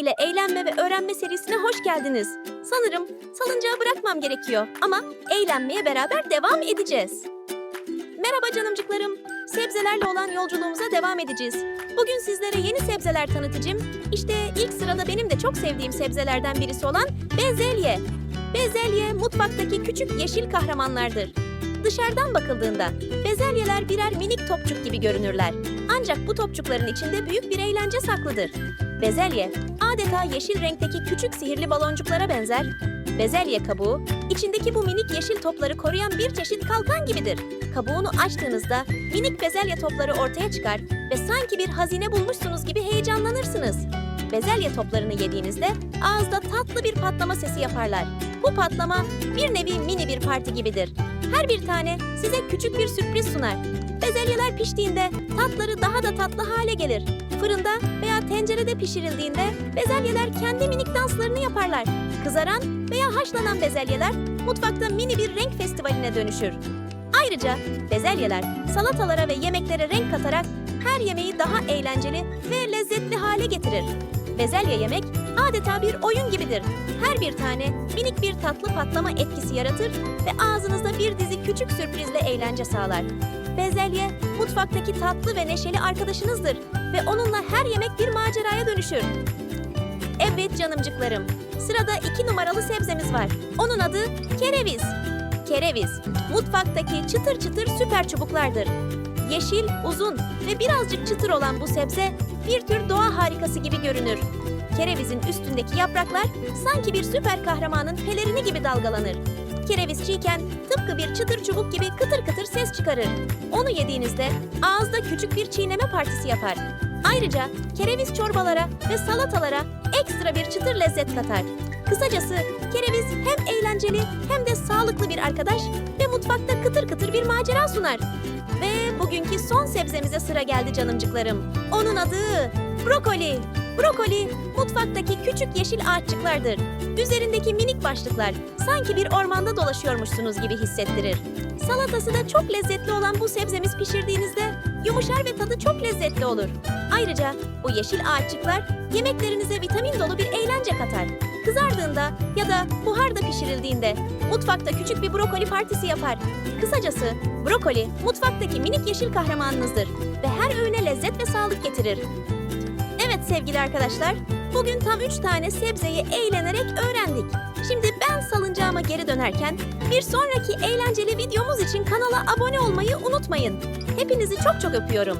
ile eğlenme ve öğrenme serisine hoş geldiniz. Sanırım salıncağı bırakmam gerekiyor ama eğlenmeye beraber devam edeceğiz. Merhaba canımcıklarım. Sebzelerle olan yolculuğumuza devam edeceğiz. Bugün sizlere yeni sebzeler tanıtacağım. İşte ilk sırada benim de çok sevdiğim sebzelerden birisi olan bezelye. Bezelye mutfaktaki küçük yeşil kahramanlardır. Dışarıdan bakıldığında bezelyeler birer minik topçuk gibi görünürler. Ancak bu topçukların içinde büyük bir eğlence saklıdır. Bezelye adeta yeşil renkteki küçük sihirli baloncuklara benzer. Bezelye kabuğu içindeki bu minik yeşil topları koruyan bir çeşit kalkan gibidir. Kabuğunu açtığınızda minik bezelye topları ortaya çıkar ve sanki bir hazine bulmuşsunuz gibi heyecanlanırsınız. Bezelye toplarını yediğinizde ağızda tatlı bir patlama sesi yaparlar. Bu patlama bir nevi mini bir parti gibidir. Her bir tane size küçük bir sürpriz sunar. Bezelyeler piştiğinde tatları daha da tatlı hale gelir. Fırında veya tencerede pişirildiğinde bezelyeler kendi minik danslarını yaparlar. Kızaran veya haşlanan bezelyeler mutfakta mini bir renk festivaline dönüşür. Ayrıca bezelyeler salatalara ve yemeklere renk katarak her yemeği daha eğlenceli ve lezzetli hale getirir. Bezelye yemek adeta bir oyun gibidir. Her bir tane minik bir tatlı patlama etkisi yaratır ve ağzınızda bir dizi küçük sürprizle eğlence sağlar. Bezelye mutfaktaki tatlı ve neşeli arkadaşınızdır ve onunla her yemek bir maceraya dönüşür. Evet canımcıklarım, sırada iki numaralı sebzemiz var. Onun adı kereviz. Kereviz, mutfaktaki çıtır çıtır süper çubuklardır. Yeşil, uzun ve birazcık çıtır olan bu sebze bir tür doğa harikası gibi görünür. Kerevizin üstündeki yapraklar sanki bir süper kahramanın pelerini gibi dalgalanır. Kereviz çiğken tıpkı bir çıtır çubuk gibi kıtır kıtır ses çıkarır. Onu yediğinizde ağızda küçük bir çiğneme partisi yapar. Ayrıca kereviz çorbalara ve salatalara ekstra bir çıtır lezzet katar. Kısacası kereviz hem eğlenceli hem de sağlıklı bir arkadaş ve mutfakta kıtır kıtır bir macera sunar. Ve bugünkü son sebzemize sıra geldi canımcıklarım. Onun adı brokoli. Brokoli mutfaktaki küçük yeşil ağaççıklardır. Üzerindeki minik başlıklar sanki bir ormanda dolaşıyormuşsunuz gibi hissettirir. Salatası da çok lezzetli olan bu sebzemiz pişirdiğinizde yumuşar ve tadı çok lezzetli olur. Ayrıca bu yeşil ağaççıklar yemeklerinize vitamin dolu bir eğlence katar. Kızardığında ya da buharda pişirildiğinde mutfakta küçük bir brokoli partisi yapar. Kısacası brokoli mutfaktaki minik yeşil kahramanınızdır ve her öğüne lezzet ve sağlık getirir. Evet sevgili arkadaşlar, bugün tam 3 tane sebzeyi eğlenerek öğrendik. Şimdi ben salıncağıma geri dönerken bir sonraki eğlenceli videomuz için kanala abone olmayı unutmayın. Hepinizi çok çok öpüyorum.